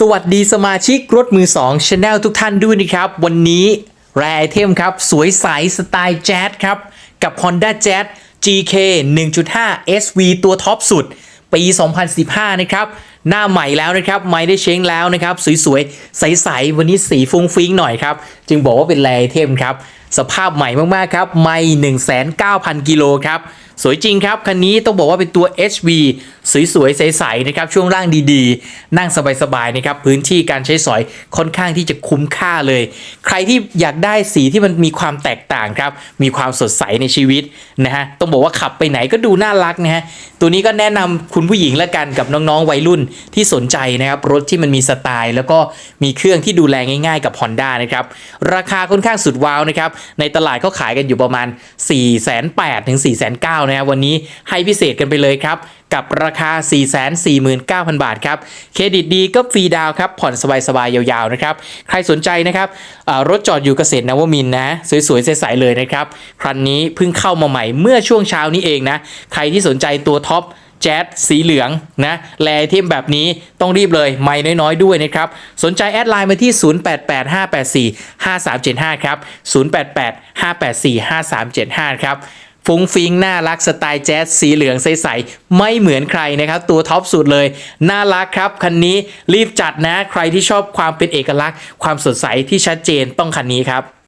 สวัสดีสมาชิกรถมือ2 Channel ทุกท่านด้วยนะครับ วันนี้แรไอเทมครับ สวยใสสไตล์แจ๊สครับ กับ Honda Jazz GK 1.5 SV ตัวท็อปสุด ปี 2015 นะครับ หน้าใหม่แล้วนะครับ ไม่ได้เช้งแล้วนะครับ สวยๆ ใสๆ วันนี้สีฟุ้งฟิ้งหน่อยครับ จึงบอกว่าเป็นแรไอเทมครับ สภาพใหม่มากๆ ครับ ไม่ 19,000 กิโลครับสวยจริงครับ คันนี้ต้องบอกว่าเป็นตัว HV สวยๆ ใสๆนะครับ ช่วงล่างดีๆ นั่งสบายๆ นะครับ พื้นที่การใช้สอยค่อนข้างที่จะคุ้มค่าเลย ใครที่อยากได้สีที่มันมีความแตกต่างครับ มีความสดใสในชีวิตนะฮะ ต้องบอกว่าขับไปไหนก็ดูน่ารักนะฮะ ตัวนี้ก็แนะนำคุณผู้หญิงละกันกับน้องๆ วัยรุ่นที่สนใจนะครับ รถที่มันมีสไตล์ แล้วก็มีเครื่องที่ดูแลง่าย ๆ กับ Honda นะครับ ราคาค่อนข้างสุดว้าวนะครับ ในตลาดเขาขายกันอยู่ประมาณ 4 8 0 0 0ถึง4 9 0 0 0นะครับวันนี้ให้พิเศษกันไปเลยครับ กับราคา 449,000 บาทครับ เครดิตดีก็ฟรีดาวครับ ผ่อนสบายๆ ยาวๆ นะครับ ใครสนใจนะครับรถจอดอยู่เกษตรนวมินนะ สวยๆ ใสๆเลยนะครับ ครั้นนี้เพิ่งเข้ามาใหม่เมื่อช่วงเช้านี้เองนะ ใครที่สนใจตัวท็อปแจ๊ดสีเหลืองนะแลไอเทมแบบนี้ต้องรีบเลย ไม่น้อยๆ ด้วยนะครับ สนใจแอดไลน์มาที่ 0885845375 ครับ 0885845375 ครับ ฟุ้งฟิงน่ารักสไตล์แจ๊สสีเหลืองใสๆไม่เหมือนใครนะครับ ตัวท็อปสุดเลย น่ารักครับ คันนี้รีบจัดนะ ใครที่ชอบความเป็นเอกลักษณ์ ความสดใสที่ชัดเจนต้องคันนี้ครับ